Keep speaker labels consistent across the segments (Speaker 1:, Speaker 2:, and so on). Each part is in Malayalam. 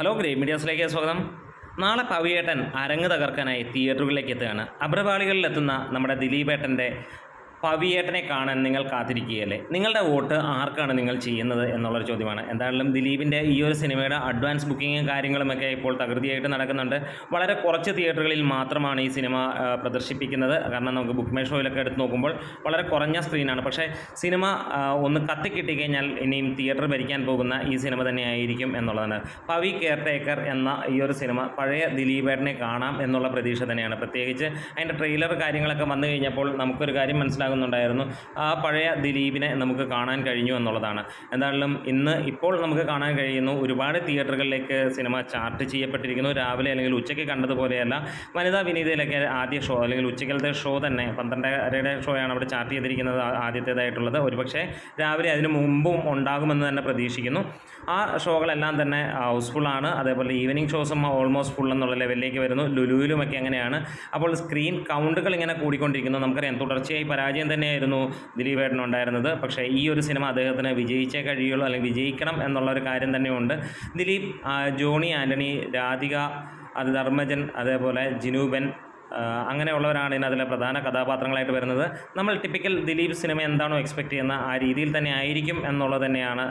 Speaker 1: ഹലോ ഗ്രേ മീഡിയാസിലേക്ക് സ്വാഗതം. നാളെ പവിയേട്ടൻ അരങ്ങ് തകർക്കാനായി തിയേറ്ററുകളിലേക്ക് എത്തുകയാണ്. അഭ്രപാളികളിലെത്തുന്ന നമ്മുടെ ദിലീപേട്ടന്റെ പവിയേട്ടനെ കാണാൻ നിങ്ങൾ കാത്തിരിക്കുകയല്ലേ? നിങ്ങളുടെ വോട്ട് ആർക്കാണ് നിങ്ങൾ ചെയ്യുന്നത് എന്നുള്ളൊരു ചോദ്യമാണ്. എന്തായാലും ദിലീപിന്റെ ഈ ഒരു സിനിമയുടെ അഡ്വാൻസ് ബുക്കിങ്ങും കാര്യങ്ങളുമൊക്കെ ഇപ്പോൾ തകൃതിയായിട്ട് നടക്കുന്നുണ്ട്. വളരെ കുറച്ച് തിയേറ്ററുകളിൽ മാത്രമാണ് ഈ സിനിമ പ്രദർശിപ്പിക്കുന്നത്. കാരണം നമുക്ക് ബുക്ക് മൈ ഷോയിലൊക്കെ എടുത്ത് നോക്കുമ്പോൾ വളരെ കുറഞ്ഞ സ്ക്രീനാണ് പക്ഷേ സിനിമ ഒന്ന് കത്തിക്കിട്ടിക്കഴിഞ്ഞാൽ ഇനിയും തിയേറ്റർ ഭരിക്കാൻ പോകുന്ന ഈ സിനിമ തന്നെയായിരിക്കും എന്നുള്ളതാണ്. പവി കെയർ ടേക്കർ എന്ന ഈ ഒരു സിനിമ പഴയ ദിലീപേട്ടനെ കാണാം എന്നുള്ള പ്രതീക്ഷ തന്നെയാണ്. പ്രത്യേകിച്ച് അതിന്റെ ട്രെയിലർ കാര്യങ്ങളൊക്കെ വന്നു കഴിഞ്ഞപ്പോൾ നമുക്കൊരു കാര്യം മനസ്സിലാകുന്നുണ്ടായിരുന്നു ആ പഴയ ദിലീപിനെ നമുക്ക് കാണാൻ കഴിഞ്ഞു എന്നുള്ളതാണ്. എന്തായാലും ഇന്ന് ഇപ്പോൾ നമുക്ക് കാണാൻ കഴിയുന്നു ഒരുപാട് തിയേറ്ററുകളിലേക്ക് സിനിമ ചാർട്ട് ചെയ്യപ്പെട്ടിരിക്കുന്നു. രാവിലെ അല്ലെങ്കിൽ ഉച്ചയ്ക്ക് കണ്ടതുപോലെയല്ല വനിതാ വിനീതയിലൊക്കെ ആദ്യ ഷോ അല്ലെങ്കിൽ ഉച്ചക്കലത്തെ ഷോ തന്നെ പന്ത്രണ്ടരയുടെ ഷോയാണ് അവിടെ ചാർട്ട് ചെയ്തിരിക്കുന്നത് ആദ്യത്തേതായിട്ടുള്ളത്. ഒരുപക്ഷെ രാവിലെ അതിന് മുമ്പും ഉണ്ടാകുമെന്ന് തന്നെ പ്രതീക്ഷിക്കുന്നു. ആ ഷോകളെല്ലാം തന്നെ ഹൗസ്ഫുള്ളാണ് അതേപോലെ ഈവനിങ് ഷോസും ഓൾമോസ്റ്റ് ഫുൾ എന്നുള്ള ലെവലിലേക്ക് വരുന്നു. ലുലുവിലുമൊക്കെ അങ്ങനെയാണ്. അപ്പോൾ സ്ക്രീൻ കൗണ്ടുകൾ ഇങ്ങനെ കൂടിക്കൊണ്ടിരിക്കുന്നു. നമുക്കറിയാം തുടർച്ചയായി പരാജയം തന്നെയായിരുന്നു ദിലീപേട്ടൻ ഉണ്ടായിരുന്നത്. പക്ഷേ ഈ ഒരു സിനിമ അദ്ദേഹത്തിന് വിജയിച്ചേ കഴിയുള്ളൂ അല്ലെങ്കിൽ വിജയിക്കണം എന്നുള്ള ഒരു കാര്യം തന്നെയുണ്ട്. ദിലീപ് ജോണി ആന്റണി രാധിക അത് ധർമ്മജൻ അതേപോലെ ജിനൂബൻ അങ്ങനെയുള്ളവരാണ് ഇതിനകത്തിലെ പ്രധാന കഥാപാത്രങ്ങളായിട്ട് വരുന്നത്. നമ്മൾ ടിപ്പിക്കൽ ദിലീപ് സിനിമ എന്താണോ എക്സ്പെക്ട് ചെയ്യുന്ന ആ രീതിയിൽ തന്നെ ആയിരിക്കും എന്നുള്ളത് തന്നെയാണ്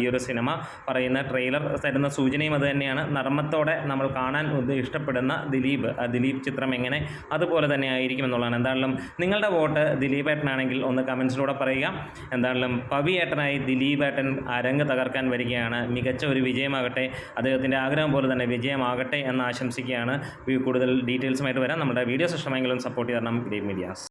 Speaker 1: ഈ ഒരു സിനിമ പറയുന്ന ട്രെയിലർ തരുന്ന സൂചനയും അത് തന്നെയാണ്. നർമ്മത്തോടെ നമ്മൾ കാണാൻ ഇഷ്ടപ്പെടുന്ന ദിലീപ് ദിലീപ് ചിത്രം എങ്ങനെ അതുപോലെ തന്നെ ആയിരിക്കും എന്നുള്ളതാണ്. എന്തായാലും നിങ്ങളുടെ വോട്ട് ദിലീപ് ഏട്ടനാണെങ്കിൽ ഒന്ന് കമൻസിലൂടെ പറയുക. എന്തായാലും ദിലീപ് ഏട്ടൻ അരങ്ങ് തകർക്കാൻ വരികയാണ്. മികച്ച ഒരു വിജയമാകട്ടെ. അദ്ദേഹത്തിന്റെ ആഗ്രഹം പോലെ തന്നെ വിജയമാകട്ടെ എന്ന് ആശംസിക്കുകയാണ്. കൂടുതൽ ഡീറ്റെയിൽസുമായിട്ട് വരാം. നമ്മുടെ വീഡിയോസ് ഇഷ്ടമെങ്കിലും സപ്പോർട്ട് ചെയ്യണം ഗ്രേറ്റ് മീഡിയാസ്